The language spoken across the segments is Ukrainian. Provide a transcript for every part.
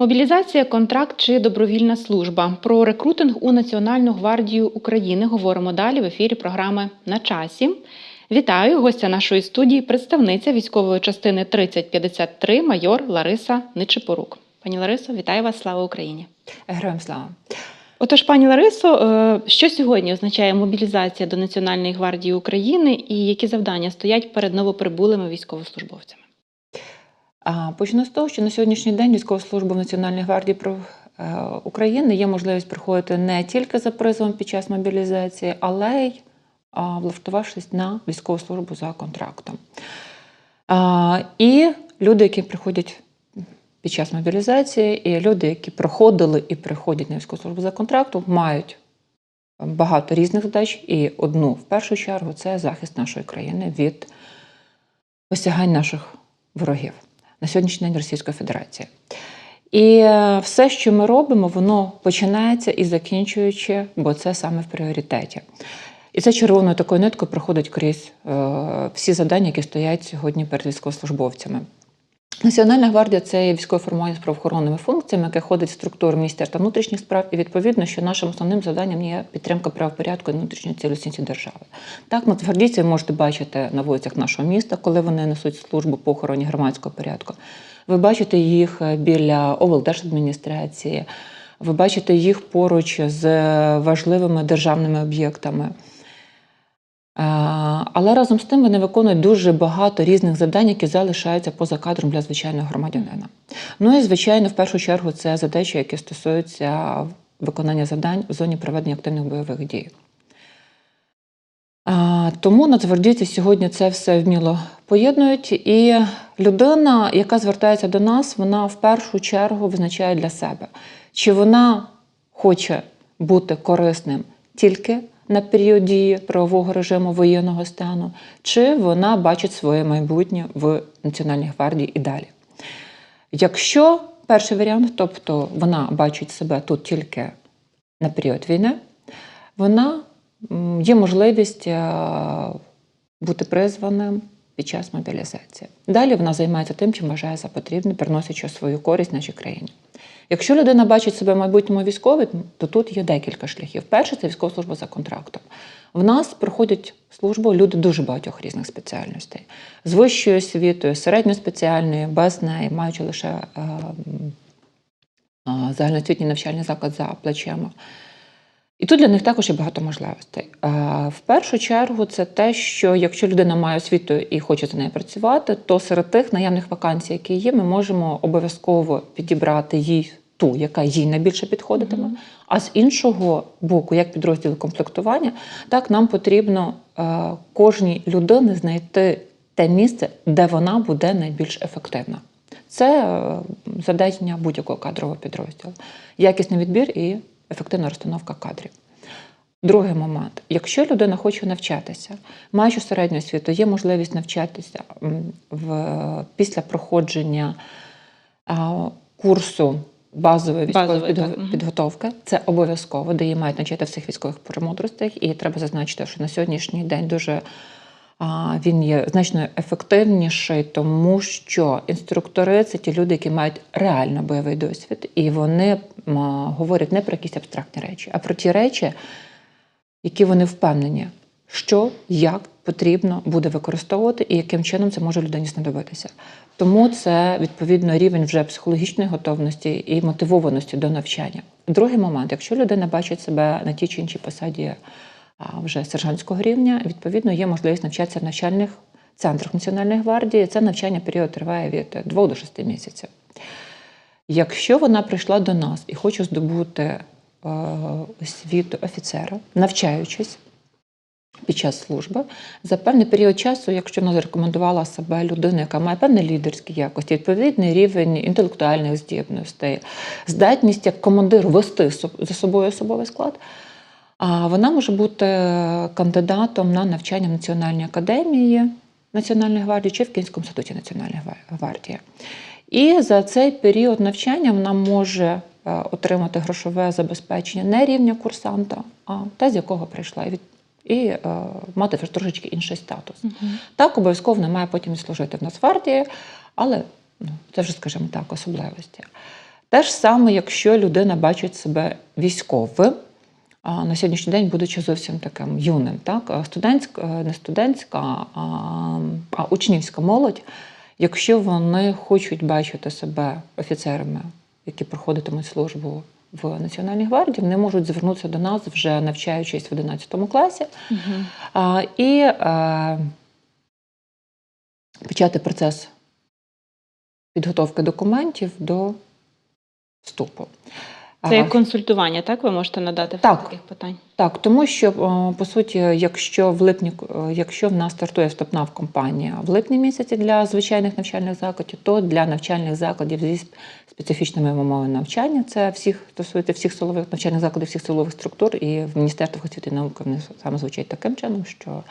Мобілізація, контракт чи добровільна служба. Про рекрутинг у Національну гвардію України говоримо далі в ефірі програми На часі. Вітаю гостя нашої студії, представниця військової частини 3053, майор Лариса Ничипорук. Пані Ларисо, вітаю вас! Слава Україні! Героям слава. Отож, пані Ларисо, е, що сьогодні означає мобілізація до Національної гвардії України і які завдання стоять перед новоприбулими військовослужбовцями? Почну з того, що на сьогоднішній день військова служба в Національній гвардії е, України є можливість приходити не тільки за призовом під час мобілізації, але й влаштувавшись на військову службу за контрактом. І люди, які приходять під час мобілізації, і люди, які проходили і приходять на військову службу за контрактом, мають багато різних задач, і одну в першу чергу це захист нашої країни від осягань наших ворогів на сьогоднішній день Російської Федерації. І е, все, що ми робимо, воно починається і закінчуючи, бо це саме в пріоритеті. І це червоною такою ниткою проходить крізь е, всі завдання, які стоять сьогодні перед військовослужбовцями. Національна гвардія це є військове формування з правоохоронними функціями, яке ходить в структуру Міністерства внутрішніх справ, і відповідно, що нашим основним завданням є підтримка правопорядку і внутрішньої цілісності держави. Так, нацгвардійців можете бачити на вулицях нашого міста, коли вони несуть службу по охороні громадського порядку. Ви бачите їх е, біля облдержадміністрації, ви бачите їх поруч з важливими державними об'єктами. Е, Але разом з тим вони виконують дуже багато різних завдань, які залишаються поза кадром для звичайного громадянина. Ну і звичайно, в першу чергу, це задачі, які стосуються виконання завдань в зоні проведення активних бойових дій. Тому нацгвардійці сьогодні це все вміло поєднують. І людина, яка звертається до нас, вона в першу чергу визначає для себе, чи вона хоче бути корисним тільки на період дії правового режиму воєнного стану, чи вона бачить своє майбутнє в Національній гвардії і далі. Якщо перший варіант, тобто вона бачить себе тут тільки на період війни, вона є можливість е, бути призваним під час мобілізації. Далі вона займається тим, чим вважає за потрібне, приносячи свою користь нашій країні. Якщо людина бачить себе в майбутньому військовим, то тут є декілька шляхів. Перше це військова служба за контрактом. В нас проходять службу люди дуже багатьох різних спеціальностей з вищою освітою, середньоспеціальною, без неї, маючи лише е, а, загальноосвітній навчальний заклад за плечима. І тут для них також є багато можливостей. Е, В першу чергу, це те, що якщо людина має освіту і хоче за нею працювати, то серед тих наявних вакансій, які є, ми можемо обов'язково підібрати їй ту, яка їй найбільше підходитиме. Мгм. А з іншого боку, як підрозділ комплектування, так нам потрібно е, кожній людині знайти те місце, де вона буде найбільш ефективна. Це е, завдання будь-якого кадрового підрозділу. Якісний відбір і ефективна розстановка кадрів. Другий момент: якщо людина хоче навчатися, маючи середню освіту, є можливість навчатися в, після проходження а, курсу базової військової Базової, підго- так, підготовки. Це обов'язково, де її мають навчити всіх військових премудростей. І треба зазначити, що на сьогоднішній день дуже а, він є значно ефективніший, тому що інструктори це ті люди, які мають реально бойовий досвід, і вони м, говорять не про якісь абстрактні речі, а про ті речі, які вони впевнені, що як потрібно буде використовувати і яким чином це може людині знадобитися. Тому це відповідно рівень вже психологічної готовності і мотивованості до навчання. Другий момент, якщо людина бачить себе на тій чи іншій посаді вже сержантського рівня, відповідно є можливість навчатися в навчальних центрах Національної гвардії. Це навчання період триває від 2 до 6 місяців. Якщо вона прийшла до нас і хоче здобути е, освіту офіцера, навчаючись під час служби, за певний період часу, якщо вона зарекомендувала себе людина, яка має певні лідерські якості, відповідний рівень інтелектуальних здібностей, здатність як командир вести за собою особовий склад, а вона може бути кандидатом на навчання в Національній академії Національної гвардії чи в Київському інституті Національної гвардії. І за цей період навчання вона може е, отримати грошове забезпечення не рівня курсанта, а те, з якого прийшла, і, е, мати трошечки інший статус. Так, обов'язково вона має потім і служити в Нацгвардії, але ну, це вже, скажімо так, особливості. Те ж саме, якщо людина бачить себе військовим, а, на сьогоднішній день, будучи зовсім таким юним, так? студентська, е, не студентська, а, а учнівська молодь, якщо вони хочуть бачити себе офіцерами, які проходитимуть службу в Національній гвардії, вони можуть звернутися до нас вже навчаючись в 11 класі. Угу. А, і а, почати процес підготовки документів до вступу. Це як консультування, так? Ви можете надати Так. таких питань? так, тому що по суті, якщо в липні, е, якщо в нас стартує вступна в компанія в липні місяці для звичайних навчальних закладів, то для навчальних закладів зі специфічними умовами навчання, це всіх стосується всіх силових навчальних закладів, всіх силових структур, і в Міністерстві освіти і науки вони саме звучать таким чином, що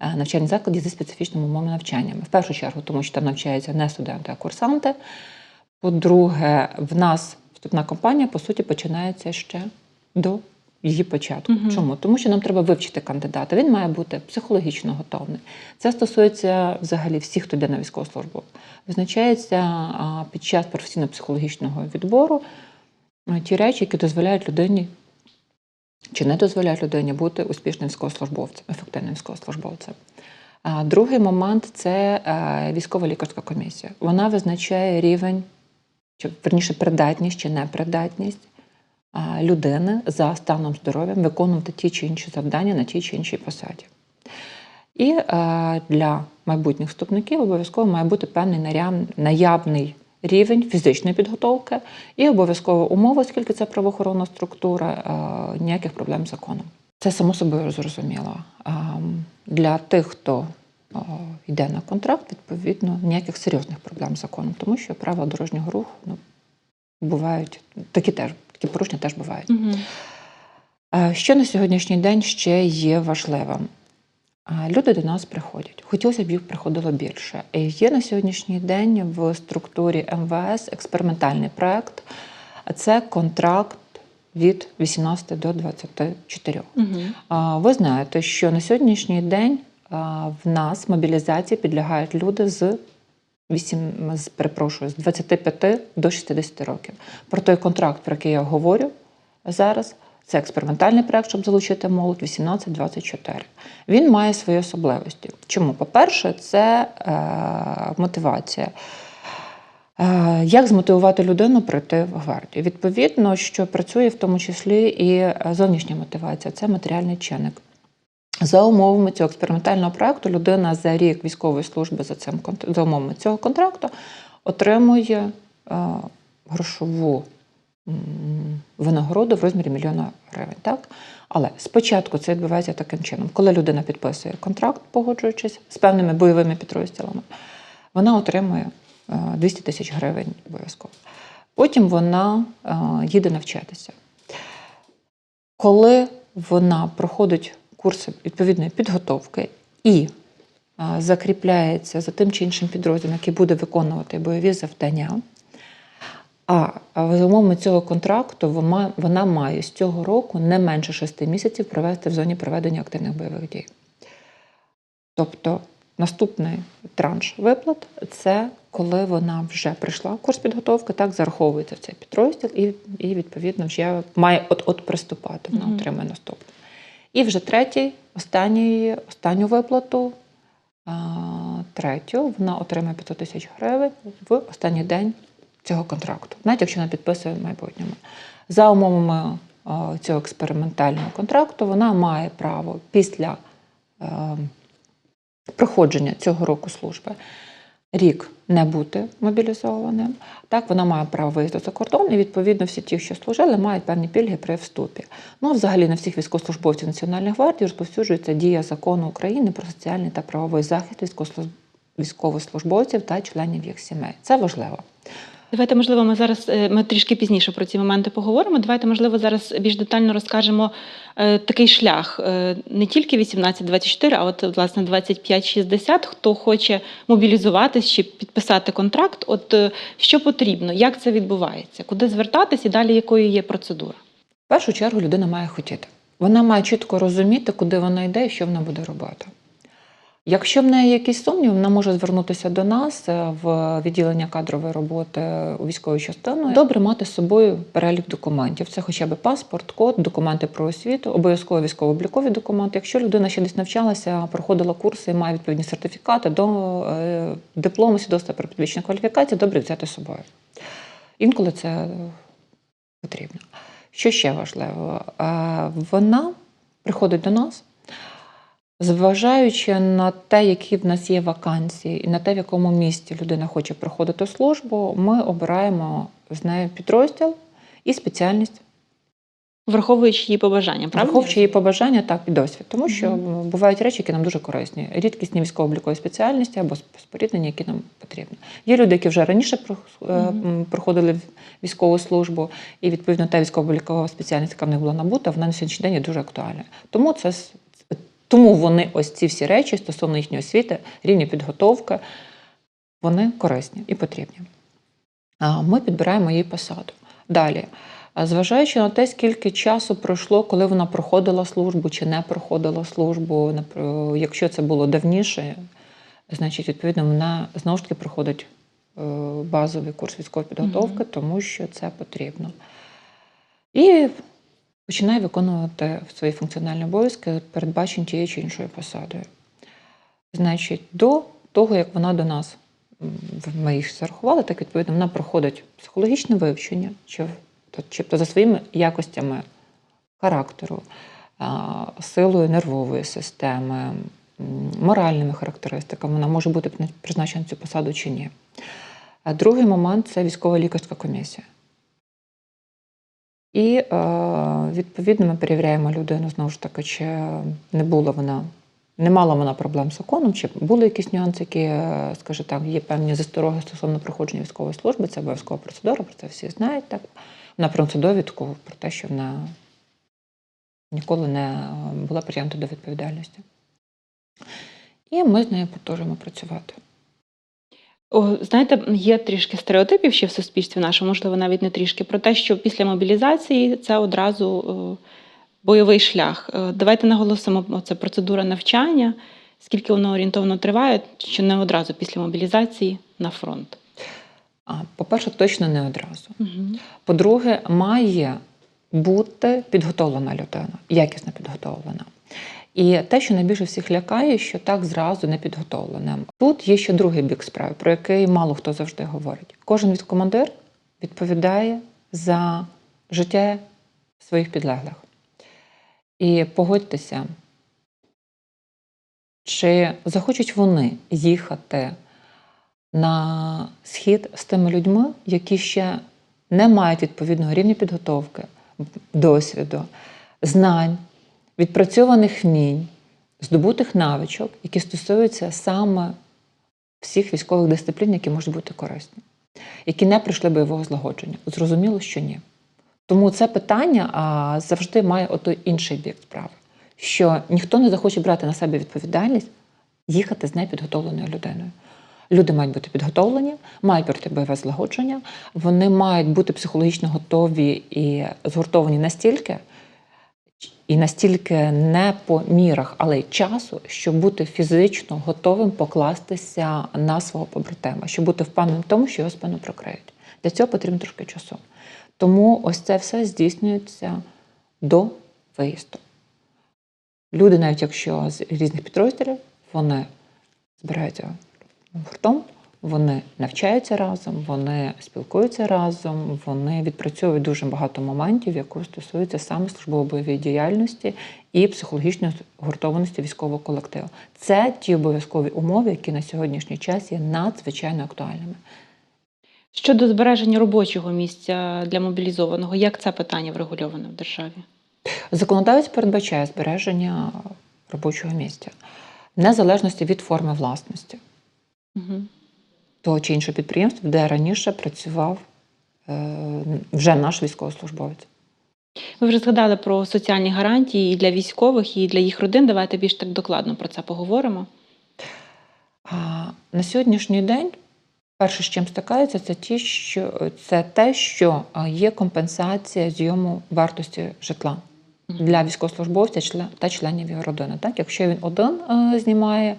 е, навчальні заклади зі специфічними умовами навчання. В першу чергу, тому що там навчаються не студенти, а курсанти. По-друге, в нас вступна кампанія, по суті, починається ще до її початку. Мгм. Чому? Тому що нам треба вивчити кандидата. Він має бути психологічно готовий. Це стосується взагалі всіх, хто йде на військову службу. Визначається під час професійно-психологічного відбору ті речі, які дозволяють людині чи не дозволяють людині бути успішним військовослужбовцем, ефективним військовослужбовцем. А другий момент це е, військова лікарська комісія. Вона визначає рівень, чи верніше придатність чи непридатність людини за станом здоров'я виконувати ті чи інші завдання на тій чи іншій посаді. І е, для майбутніх вступників обов'язково має бути певний наявний рівень фізичної підготовки і обов'язкова умова, оскільки це правоохоронна структура, е, ніяких проблем з законом. Це само собою зрозуміло. Для тих, хто йде на контракт, відповідно, ніяких серйозних проблем з законом, тому що правила дорожнього руху ну, бувають, такі теж, такі порушення теж бувають. Угу. Що на сьогоднішній день ще є важливим? Люди до нас приходять. Хотілося б їх приходило більше. Є на сьогоднішній день в структурі МВС експериментальний проект. А Це контракт від 18 до 24. Угу. Ви знаєте, що на сьогоднішній день в нас мобілізації підлягають люди з 8, з, перепрошую, з 25 до 60 років. Про той контракт, про який я говорю зараз, це експериментальний проект, щоб залучити молодь 18-24. Він має свої особливості. Чому? По-перше, це е, мотивація. Е, Як змотивувати людину прийти в гвардію? Відповідно, що працює в тому числі і е, зовнішня мотивація це матеріальний чинник. За умовами цього експериментального проекту людина за рік військової служби за цим за умовами цього контракту отримує е, грошову винагороду в розмірі мільйона гривень. Так? Але спочатку це відбувається таким чином, коли людина підписує контракт, погоджуючись з певними бойовими підрозділами, вона отримує е, 200 тисяч гривень обов'язково. Потім вона е, їде навчатися. Коли вона проходить курси відповідної підготовки і закріпляється за тим чи іншим підрозділом, який буде виконувати бойові завдання. А за умовами цього контракту вона, має з цього року не менше шести місяців провести в зоні проведення активних бойових дій. Тобто наступний транш виплат це коли вона вже прийшла в курс підготовки, так зараховується в цей підрозділ і, і відповідно вже має от-от приступати, вона Мгм. отримає наступний. І вже третій, останній, останню виплату, третю, вона отримає 500 тисяч гривень в останній день цього контракту, навіть якщо вона підписує в майбутньому. За умовами цього експериментального контракту, вона має право після е, проходження цього року служби рік не бути мобілізованим. Так, вона має право виїзду за кордон, і відповідно всі ті, що служили, мають певні пільги при вступі. Ну, взагалі на всіх військовослужбовців Національної гвардії розповсюджується дія закону України про соціальний та правовий захист військовослуж- військовослужбовців та членів їх сімей. Це важливо. Давайте, можливо, ми зараз е, ми трішки пізніше про ці моменти поговоримо. Давайте, можливо, зараз більш детально розкажемо е, такий шлях е, не тільки 18-24, а от власне 25-60, Хто хоче мобілізуватись чи підписати контракт, от що потрібно, як це відбувається, куди звертатись і далі якою є процедура? В першу чергу людина має хотіти. Вона має чітко розуміти, куди вона йде і що вона буде робити. Якщо в неї якісь сумніви, вона може звернутися до нас е, в відділення кадрової роботи у військовій частини. Добре мати з собою перелік документів. Це хоча б паспорт, код, документи про освіту, обов'язково військово-облікові документи. Якщо людина ще десь навчалася, проходила курси має відповідні сертифікати до е, диплому свідоцтва про підвищення кваліфікації, добре взяти з собою. Інколи це потрібно. Що ще важливо? Е, Вона приходить до нас. Зважаючи на те, які в нас є вакансії, і на те, в якому місті людина хоче проходити службу, ми обираємо з нею підрозділ і спеціальність, Враховуючи її побажання, правда? враховуючи її побажання так і досвід. Тому що Мгм. бувають речі, які нам дуже корисні, рідкісні військово-облікові спеціальності або споріднення, які нам потрібні. Є люди, які вже раніше е, проходили військову службу, і відповідно та військово-облікова спеціальність, яка в них була набута, вона на сьогоднішній день є дуже актуальна. Тому це тому вони ось ці всі речі стосовно їхньої освіти, рівня підготовки, вони корисні і потрібні. А Ми підбираємо їй посаду. Далі, зважаючи на те, скільки часу пройшло, коли вона проходила службу чи не проходила службу, якщо це було давніше, значить, відповідно, вона знову ж таки проходить е, базовий курс військової підготовки, тому що це потрібно. І починає виконувати свої функціональні обов'язки, передбачені тією чи іншою посадою. Значить, до того, як вона до нас, ми їх зарахували, так відповідно, вона проходить психологічне вивчення, чи, тобто за своїми якостями характеру, силою нервової системи, моральними характеристиками, вона може бути призначена цю посаду чи ні. А другий момент це військова лікарська комісія. І е, відповідно ми перевіряємо людину знову ж таки, чи не була вона, не мала вона проблем з законом, чи були якісь нюанси, які, е, скажімо так, є певні застороги стосовно проходження військової служби, це обов'язкова процедура, про це всі знають. Так? Приносить довідку про те, що вона ніколи не е, була притягнута до відповідальності. І ми з нею продовжуємо працювати. О, знаєте, є трішки стереотипів ще в суспільстві нашому, можливо, навіть не трішки, про те, що після мобілізації це одразу е, бойовий шлях. Е, Давайте наголосимо, це процедура навчання, скільки воно орієнтовно триває, що не одразу після мобілізації на фронт. По-перше, точно не одразу. Угу. По-друге, має бути підготовлена людина, якісно підготовлена. І те, що найбільше всіх лякає, що так зразу не підготовленим. Тут є ще другий бік справи, про який мало хто завжди говорить. Кожен від командир відповідає за життя своїх підлеглих. І погодьтеся, чи захочуть вони їхати на схід з тими людьми, які ще не мають відповідного рівня підготовки, досвіду, знань, відпрацьованих вмінь, здобутих навичок, які стосуються саме всіх військових дисциплін, які можуть бути корисні, які не пройшли бойового злагодження. Зрозуміло, що ні. Тому це питання а, завжди має отой інший бік справи, що ніхто не захоче брати на себе відповідальність їхати з непідготовленою людиною. Люди мають бути підготовлені, мають пройти бойове злагодження, вони мають бути психологічно готові і згуртовані настільки, і настільки не по мірах, але й часу, щоб бути фізично готовим покластися на свого побратима, щоб бути впевненим в тому, що його спину прокриють. Для цього потрібно трошки часу. Тому ось це все здійснюється до виїзду. Люди, навіть якщо з різних підрозділів, вони збираються гуртом, вони навчаються разом, вони спілкуються разом, вони відпрацьовують дуже багато моментів, які стосуються саме службово-бойової діяльності і психологічної гуртованості військового колективу. Це ті обов'язкові умови, які на сьогоднішній час є надзвичайно актуальними. Щодо збереження робочого місця для мобілізованого, як це питання врегульоване в державі? Законодавець передбачає збереження робочого місця незалежності від форми власності Угу. Того чи іншого підприємства, де раніше працював е, вже наш військовослужбовець. Ви вже згадали про соціальні гарантії і для військових, і для їх родин. Давайте більш так докладно про це поговоримо. На сьогоднішній день перше, з чим стикаються, це ті, що це те, що є компенсація зйому вартості житла для військовослужбовця та членів його родини. Так, якщо він один е, знімає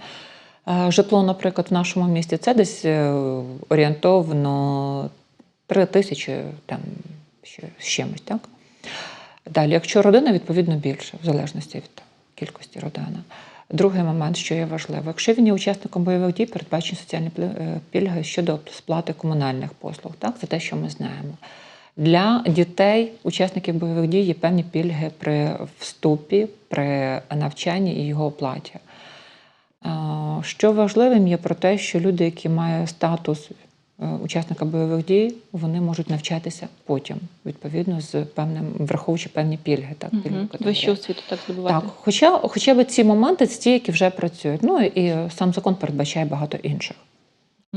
Житло, наприклад, в нашому місті це десь е, орієнтовно 3 тисячі там, ще- з чимось. Так? Далі, якщо родина, відповідно більше, в залежності від кількості родини. Другий момент, що є важливо, якщо він є учасником бойових дій, передбачені соціальні е, пільги щодо сплати комунальних послуг. Так? Це те, що ми знаємо. Для дітей, учасників бойових дій, є певні пільги при вступі, при навчанні і його оплаті. Що важливим є про те, що люди, які мають статус е, учасника бойових дій, вони можуть навчатися потім, відповідно, з певним, враховуючи певні пільги. Так, Угу. пільги Вищу освіту так здобувати. Так, хоча, хоча б ці моменти це ті, які вже працюють. Ну і сам закон передбачає багато інших.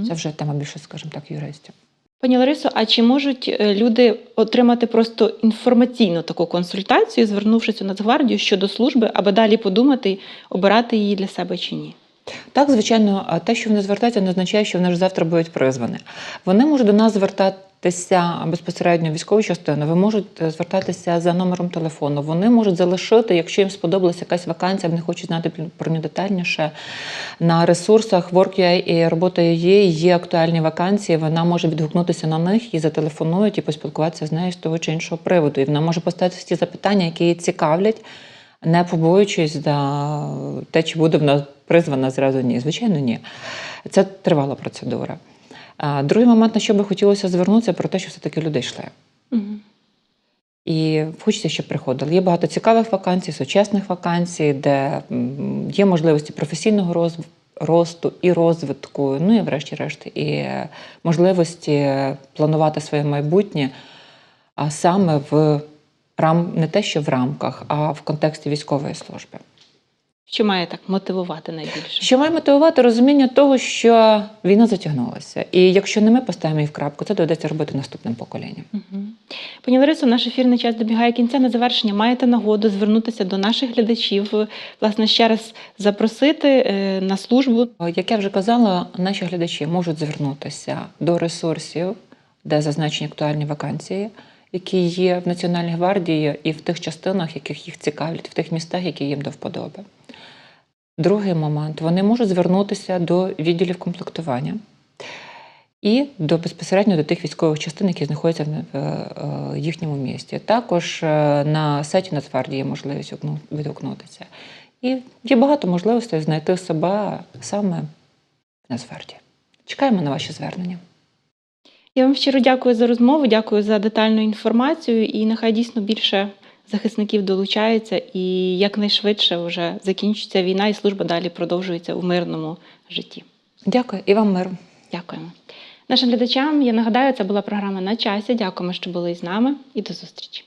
Це вже тема більше, скажімо так, юристів. Пані Ларисо, а чи можуть е, люди отримати просто інформаційну таку консультацію, звернувшись у Нацгвардію щодо служби, аби далі подумати, обирати її для себе чи ні? Так, звичайно, те, що вони звертаються, не означає, що вони ж завтра будуть призвані. Вони можуть до нас звертатися безпосередньо в військову частину, ви можете звертатися за номером телефону. Вони можуть залишити, якщо їм сподобалася якась вакансія, вони хочуть знати про нього детальніше. На ресурсах Work.ua і робота.ua є актуальні вакансії. Вона може відгукнутися на них і зателефонують, і поспілкуватися з нею з того чи іншого приводу. І вона може поставити ті запитання, які її цікавлять не побоюючись за те, чи буде вона призвана зразу ні. Звичайно, ні. Це тривала процедура. Другий момент, на що би хотілося звернутися, про те, що все-таки люди йшли. Угу. І хочеться, щоб приходили. Є багато цікавих вакансій, сучасних вакансій, де є можливості професійного розв- росту і розвитку, ну і врешті-решт, і можливості планувати своє майбутнє, а саме в рам... не те, що в рамках, а в контексті військової служби. Що має так мотивувати найбільше? Що має мотивувати розуміння того, що війна затягнулася, і якщо не ми поставимо її в крапку, це доведеться робити наступним поколінням. Угу. Пані Ларисо, наш ефірний час добігає кінця. На завершення маєте нагоду звернутися до наших глядачів, власне, ще раз запросити е, на службу. Як я вже казала, наші глядачі можуть звернутися до ресурсів, де зазначені актуальні вакансії, які є в Національній гвардії і в тих частинах, яких їх цікавлять, в тих містах, які їм до вподоби. Другий момент вони можуть звернутися до відділів комплектування і до безпосередньо до тих військових частин, які знаходяться в е, е, їхньому місті. Також е, на сайті Нацгвардії є можливість відгукнутися. І є багато можливостей знайти себе саме в Нацгвардії. Чекаємо на ваші звернення. Я вам щиро дякую за розмову, дякую за детальну інформацію. І нехай дійсно більше захисників долучаються, і якнайшвидше вже закінчиться війна, і служба далі продовжується у мирному житті. Дякую і вам миру. Дякуємо. Нашим глядачам я нагадаю, це була програма на часі. Дякуємо, що були з нами, і до зустрічі.